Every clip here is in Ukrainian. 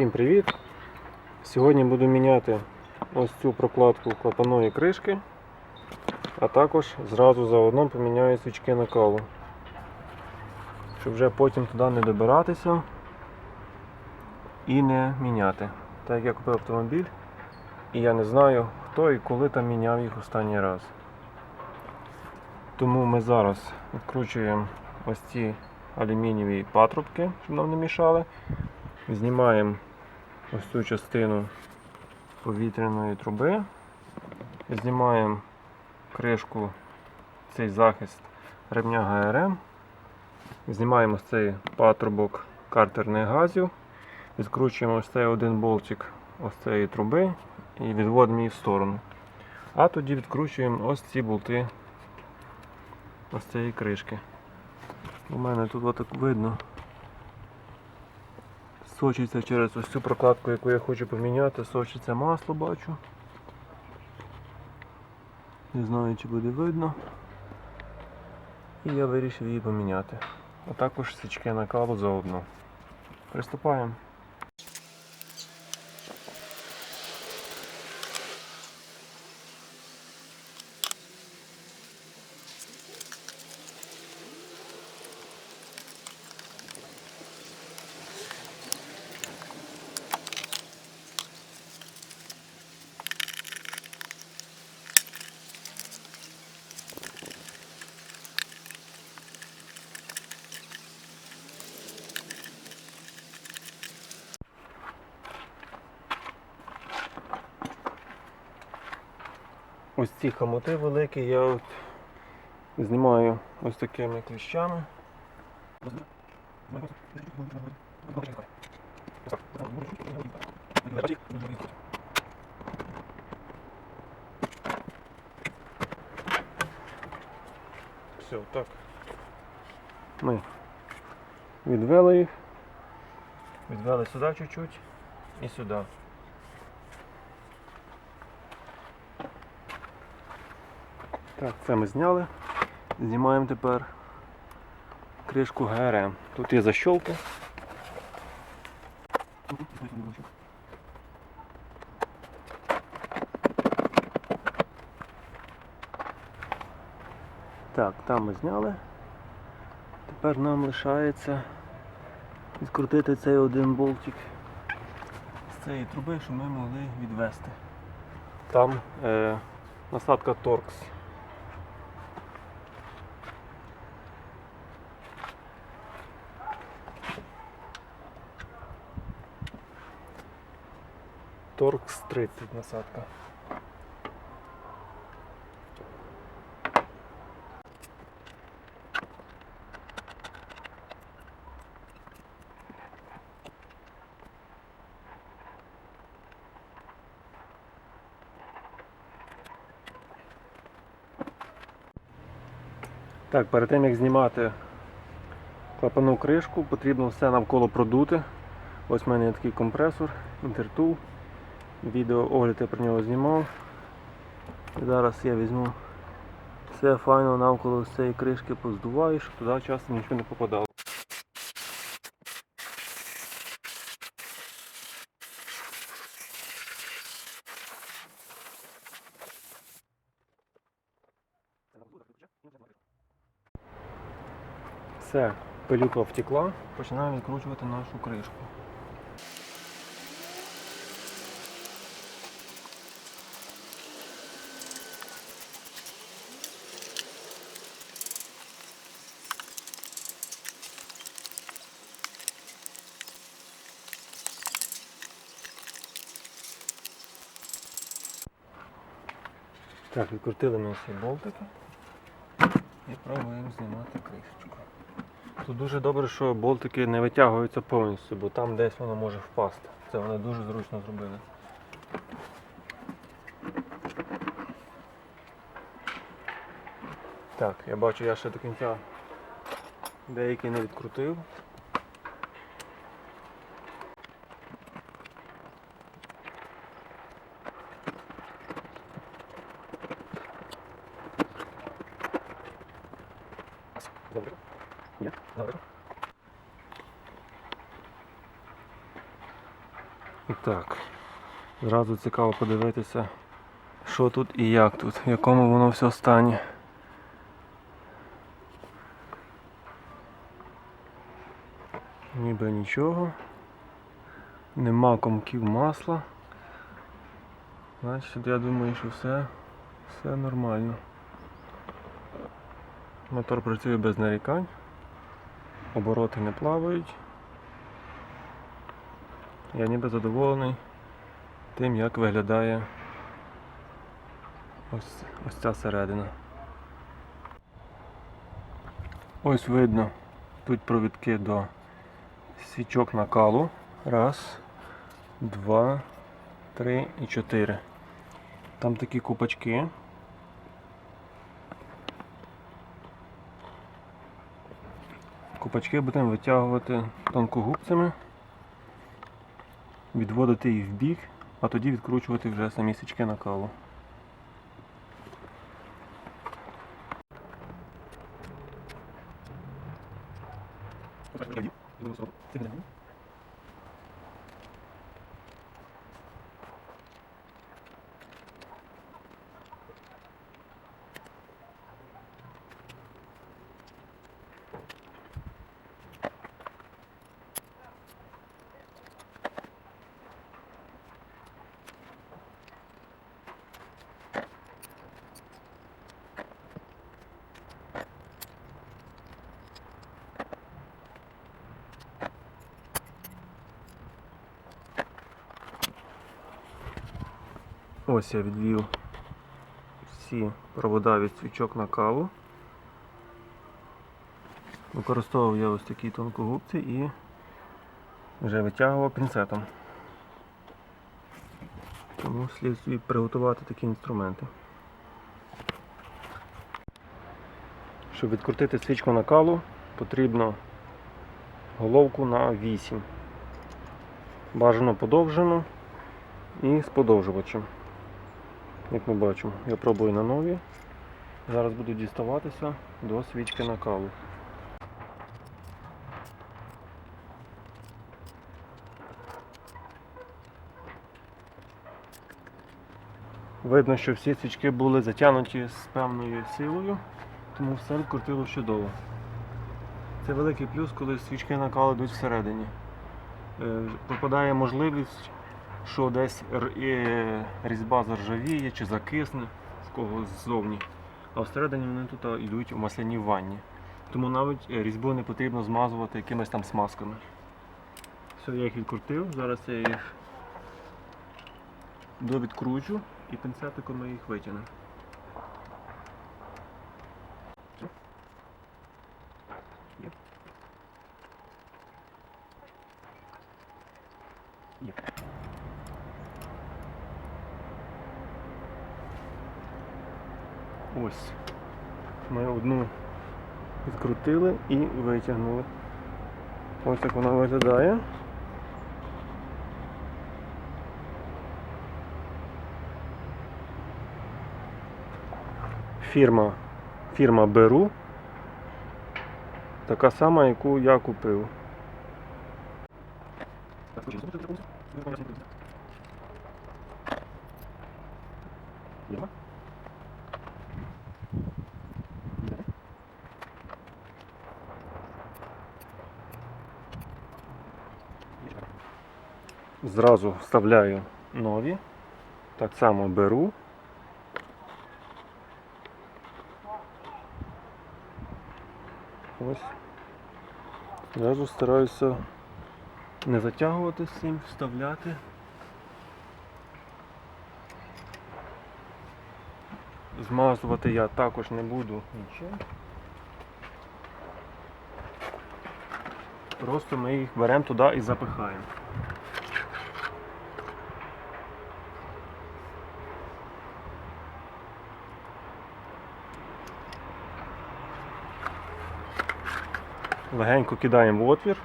Всім привіт! Сьогодні буду міняти ось цю прокладку клапаної кришки, а також зразу заодно поміняю свічки на каву, щоб вже потім туди не добиратися і не міняти. Так як я купив автомобіль і я не знаю хто і коли там міняв їх останній раз. Тому ми зараз відкручуємо ось ці алюмінієві патрубки, щоб нам не мішали. Знімаємо ось цю частину повітряної труби. Знімаємо кришку, цей захист ремня ГРМ. Знімаємо ось цей патрубок картерних газів. Відкручуємо ось цей один болтик ось цієї труби і відводимо її в сторону. А тоді відкручуємо ось ці болти ось цієї кришки. У мене тут отак видно сочиться через ось цю прокладку, яку я хочу поміняти, сочиться масло бачу. Не знаю чи буде видно. І я вирішив її поміняти. А також свічки на каву заодно. Приступаємо. Ось ці хамоти великі я от знімаю ось такими кліщами. Все, так. Ми відвели їх. Відвели сюди чуть-чуть і сюди. Так, це ми зняли. Знімаємо тепер кришку ГРМ. Тут є защолка. Так, там ми зняли. Тепер нам лишається відкрутити цей один болтик з цієї труби, щоб ми могли відвести. Там е, насадка торкс. Торкс 30 насадка. Так, перед тим як знімати клапану кришку, потрібно все навколо продути. Ось в мене є такий компресор, інтертул. Відео огляд я про нього знімав. І зараз я візьму все файно навколо цієї кришки поздуваю, щоб туди часто нічого не попадало. Все, пилюка втекла, починаємо відкручувати нашу кришку. Так, відкрутили ми всі болтики і пробуємо знімати кришечку. Тут дуже добре, що болтики не витягуються повністю, бо там десь воно може впасти. Це вони дуже зручно зробили. Так, я бачу, я ще до кінця деякі не відкрутив. Добре. Є? Добре. І так, зразу цікаво подивитися, що тут і як тут, в якому воно все стані. Ніби нічого. Нема комків масла. Значить, я думаю, що все, все нормально. Мотор працює без нарікань. Обороти не плавають. Я ніби задоволений тим, як виглядає ось, ось ця середина. Ось видно тут провідки до свічок накалу. Раз, два, три і чотири. Там такі купачки. Купачки будемо витягувати тонкогубцями, відводити їх в бік, а тоді відкручувати вже самі свічки накалу. Ось я відвів всі провода від свічок на каву. Використовував я ось такі тонкогубці і вже витягував пінцетом. Тому слід собі приготувати такі інструменти. Щоб відкрутити свічку на калу, потрібно головку на 8. Бажано подовжену і з подовжувачем. Як ми бачимо, я пробую на нові. Зараз буду діставатися до свічки накалу. Видно, що всі свічки були затягнуті з певною силою, тому все відкрутило чудово. Це великий плюс, коли свічки накалу йдуть всередині. Е, Попадає можливість що десь різьба заржавіє чи закисне з когось ззовні. А всередині вони тут йдуть у масляній ванні. Тому навіть е, різьбу не потрібно змазувати якимись там смазками. Все, я їх відкрутив, зараз я їх довідкручу і пінцетиком ми їх витягнемо. Є. Ось. Ми одну відкрутили і витягнули. Ось як вона виглядає. Фірма, фірма Беру. Така сама, яку я купив. Фірма? Зразу вставляю нові. Так само беру. Ось. Зразу стараюся не затягувати з цим, вставляти. Змазувати я також не буду нічим. Просто ми їх беремо туди і запихаємо. Легенько кидаємо в отвір.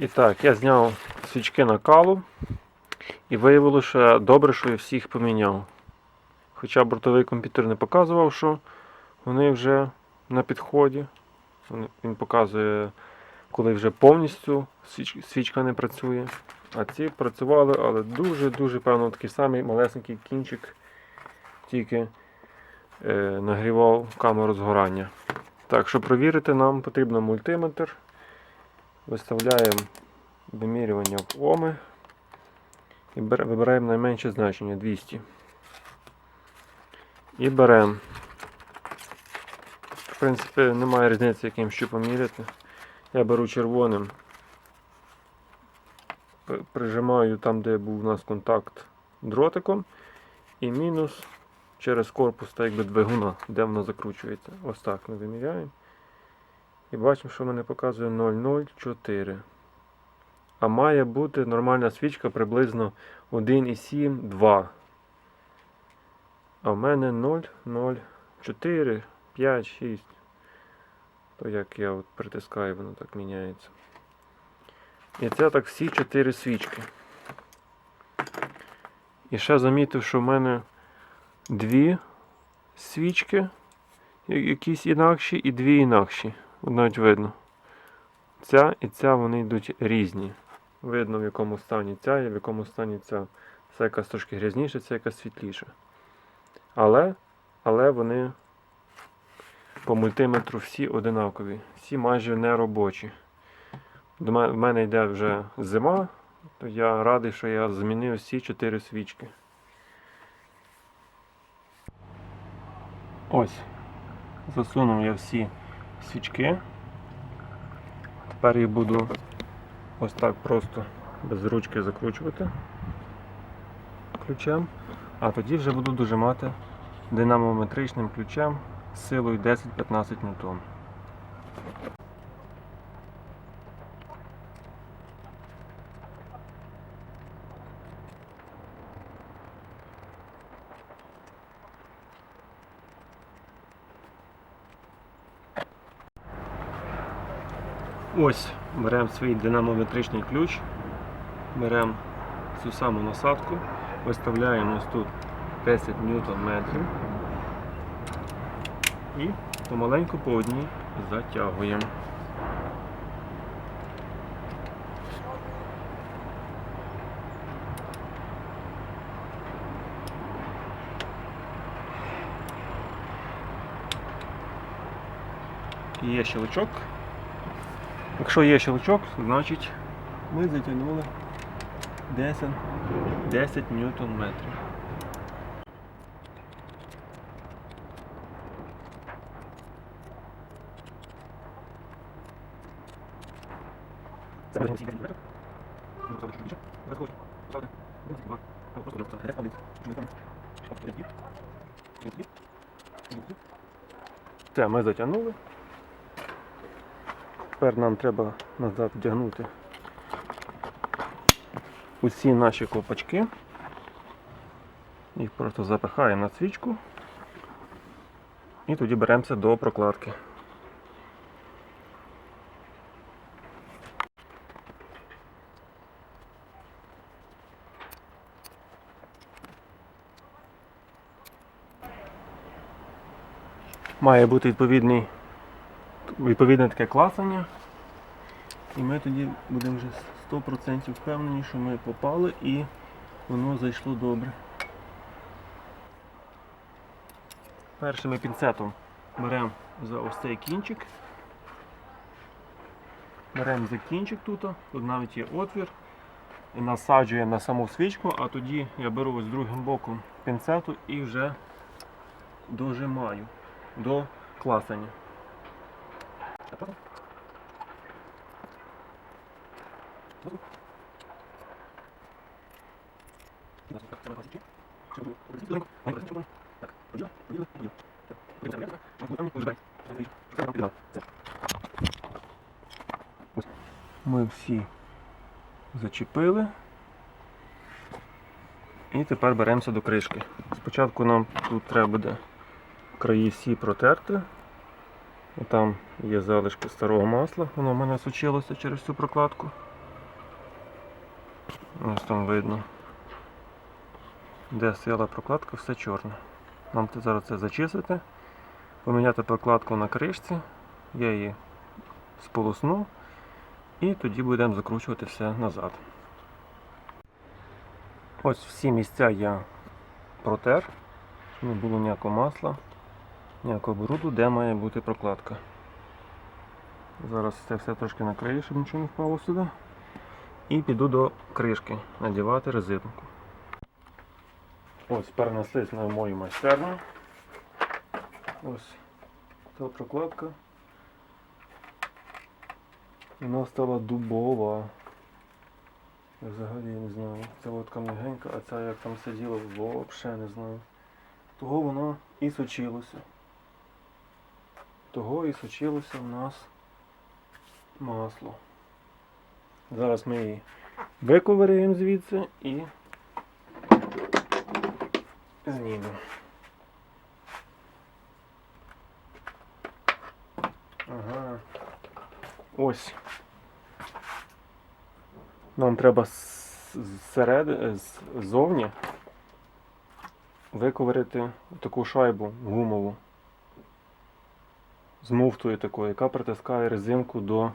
І так, я зняв свічки накалу І виявилося, що добре, що я всіх поміняв. Хоча бортовий комп'ютер не показував, що вони вже на підході. Він показує, коли вже повністю свічка не працює. А ці працювали, але дуже-дуже певно такий самий малесенький кінчик, тільки е, нагрівав камеру згорання. Так, щоб провірити, нам потрібно мультиметр. Виставляємо вимірювання в Оми і вибираємо найменше значення 200. І беремо. В принципі, немає різниці, яким щупом міряти. Я беру червоним, прижимаю там, де був у нас контакт дротиком, і мінус через корпус та якби двигуна, де воно закручується. Ось так ми виміряємо. І бачимо, що мене показує 0,04. А має бути нормальна свічка приблизно 1,7, 2. А в мене 0,04, 5, 6. То як я от притискаю, воно так міняється. І це так всі 4 свічки. І ще замітив, що в мене дві свічки, якісь інакші, і дві інакші. Навіть видно. Ця і ця вони йдуть різні. Видно, в якому стані ця і в якому стані ця. Це якась трошки грязніша, це якась світліша. Але, але вони по мультиметру всі одинакові, всі майже не робочі. До мене, йде вже зима, то я радий, що я змінив всі чотири свічки. Ось. Засунув я всі свічки. Тепер їх буду ось так просто без ручки закручувати ключем. А тоді вже буду дожимати динамометричним ключем силою 10-15 ньютон. Ось беремо свій динамометричний ключ, беремо цю саму насадку, виставляємо ось тут 10 ньютон метрів і помаленьку по одній затягуємо. Є щелчок. Якщо є щелчок, значить ми затягнули 10, 10 ньютон метрів. Це ми затягнули. Тепер нам треба назад вдягнути усі наші копачки. Їх просто запихаємо на свічку і тоді беремося до прокладки. Має бути відповідний, відповідне таке класання. І ми тоді будемо вже 100% впевнені, що ми попали і воно зайшло добре. Першим ми пінцетом беремо за ось цей кінчик. Беремо за кінчик тут, тут навіть є отвір. І насаджуємо на саму свічку, а тоді я беру ось другим боком пінцету і вже дожимаю до класання. Ми всі зачепили. І тепер беремося до кришки. Спочатку нам тут треба буде краї всі протерти. Там є залишки старого масла, воно в мене сучилося через цю прокладку. Ось там видно. де стояла прокладка, все чорне. Нам зараз це зачистити, поміняти прокладку на кришці, я її сполосну і тоді будемо закручувати все назад. Ось всі місця я протер, не було ніякого масла, ніякого бруду, де має бути прокладка. Зараз це все трошки накрию, щоб нічого не впало сюди. І піду до кришки надівати резинку. Ось перенеслись на мою майстерню. Ось та прокладка. Вона стала дубова. Я взагалі не знаю. Ця така мягенька, а ця як там сиділа, взагалі не знаю. Того воно і сочилося. Того і сочилося в нас масло. Зараз ми її виковиряємо звідси і знімемо. Ага. Ось. Нам треба з- зсереди, з- ззовні виковирити таку шайбу гумову з муфтою такою, яка притискає резинку до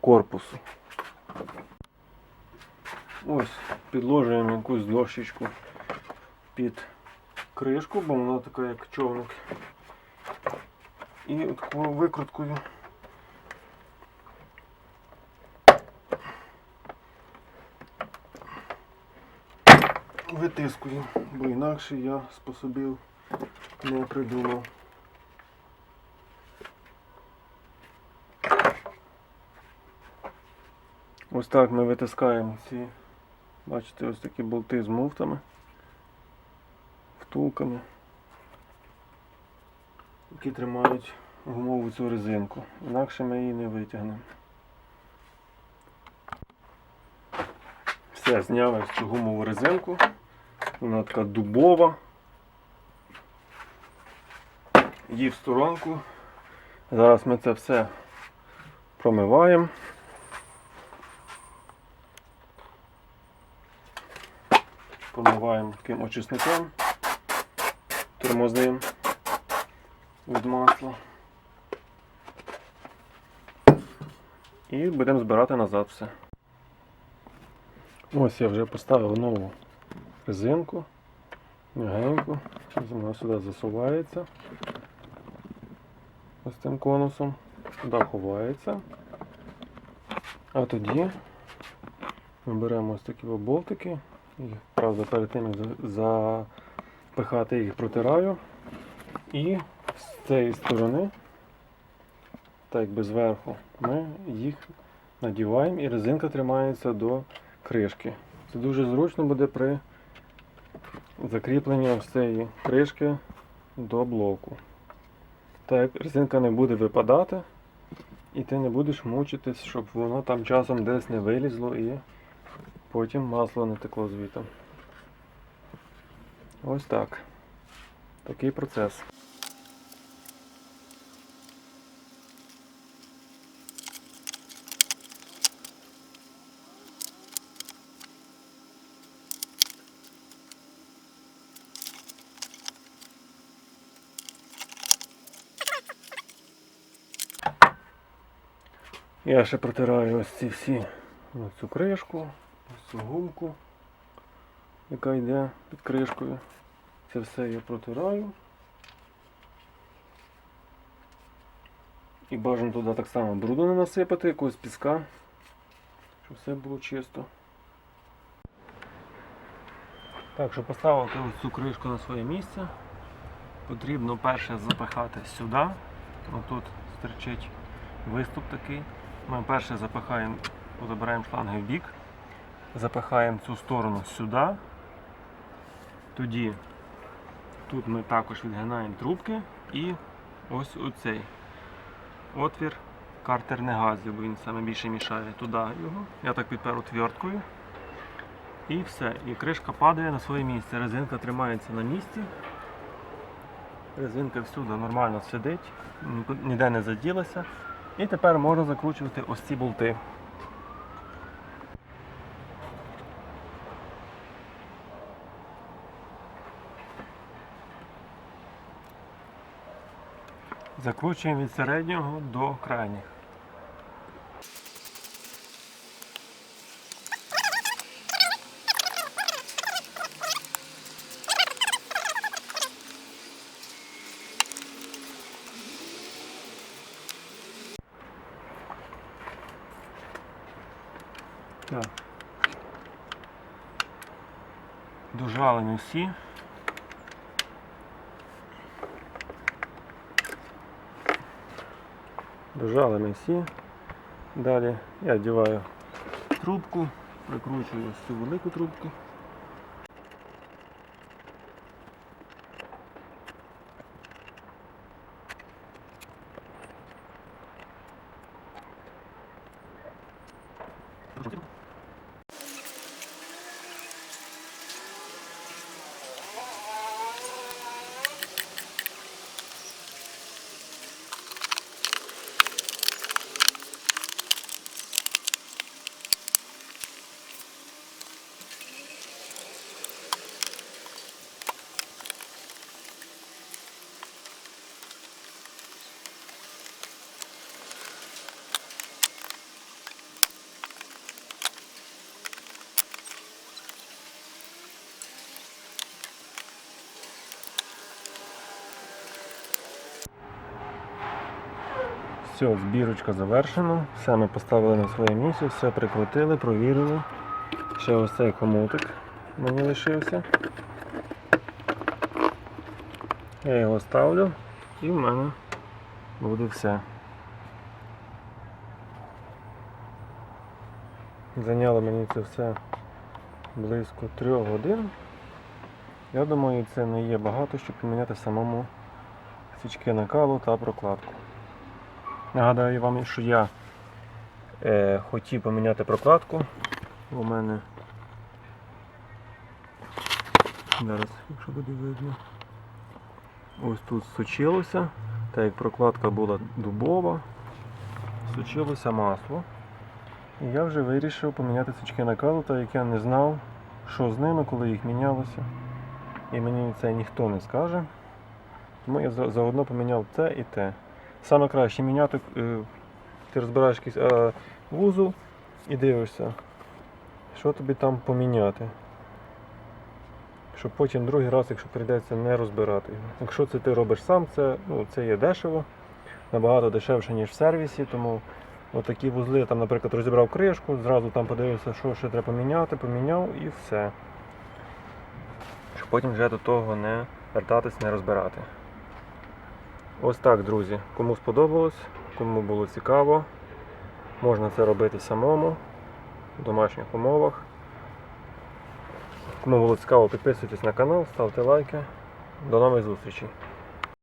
корпусу. Ось, підложуємо якусь дощечку під кришку, бо вона така як човник. І такою викруткою витискую, бо інакше я способів не придумав. Ось так ми витискаємо ці, бачите, ось такі болти з муфтами, втулками, які тримають гумову цю резинку. Інакше ми її не витягнемо. Все, зняли цю гумову резинку. Вона така дубова. Її в сторонку. Зараз ми це все промиваємо. Промиваємо таким очисником тормозним від масла. І будемо збирати назад все. Ось я вже поставив нову резинку, м'ягеньку. Вона сюди засувається ось цим конусом, туди ховається. А тоді ми беремо ось такі болтики. Їх, правда, перед тим запихати їх протираю. І з цієї сторони, так якби зверху, ми їх надіваємо і резинка тримається до кришки. Це дуже зручно буде при закріпленні ось цієї кришки до блоку. Так резинка не буде випадати, і ти не будеш мучитись, щоб воно там часом десь не вилізло і потім масло не текло звідти. Ось так. Такий процес. Я ще протираю ось ці всі цю кришку, ось гумку, яка йде під кришкою. Це все я протираю. І бажано туди так само бруду не насипати, якогось піска, щоб все було чисто. Так, щоб поставити ось цю кришку на своє місце, потрібно перше запихати сюди. Отут стерчить виступ такий. Ми перше запихаємо, забираємо шланги в бік, запихаємо цю сторону сюди. Тоді тут ми також відгинаємо трубки і ось оцей отвір картерних газів, бо він саме більше мішає туди його. Я так підперу твердкою. І все. І кришка падає на своє місце. Резинка тримається на місці. Резинка всюди нормально сидить, ніде не заділася. І тепер можна закручувати ось ці болти. Закручуємо від середнього до крайніх. Так. Дожали ми всі. Дожали ми всі. Далі я одягаю трубку, прикручую ось цю велику трубку. Все, збірочка завершена. Все ми поставили на своє місце, все прикрутили, провірили. Ще ось цей хомутик мені лишився. Я його ставлю і в мене буде все. Зайняло мені це все близько трьох годин. Я думаю, це не є багато, щоб поміняти самому свічки накалу та прокладку. Нагадаю вам, що я е, хотів поміняти прокладку. У мене зараз, якщо буде видно, ось тут сучилося, так як прокладка була дубова, сучилося масло. І я вже вирішив поміняти свічки накалу, так як я не знав, що з ними, коли їх мінялося. І мені це ніхто не скаже. Тому я заодно поміняв те і те. Саме краще міняти, е, ти розбираєш якийсь е, вузол і дивишся, що тобі там поміняти. Щоб потім другий раз, якщо прийдеться, не розбирати його. Якщо це ти робиш сам, це, ну, це є дешево, набагато дешевше, ніж в сервісі, тому отакі вузли, там, наприклад, розібрав кришку, зразу там подивився, що ще треба поміняти, поміняв і все. Щоб потім вже до того не вертатись, не розбирати. Ось так, друзі. Кому сподобалось, кому було цікаво, можна це робити самому в домашніх умовах. Кому було цікаво, підписуйтесь на канал, ставте лайки. До нових зустрічей.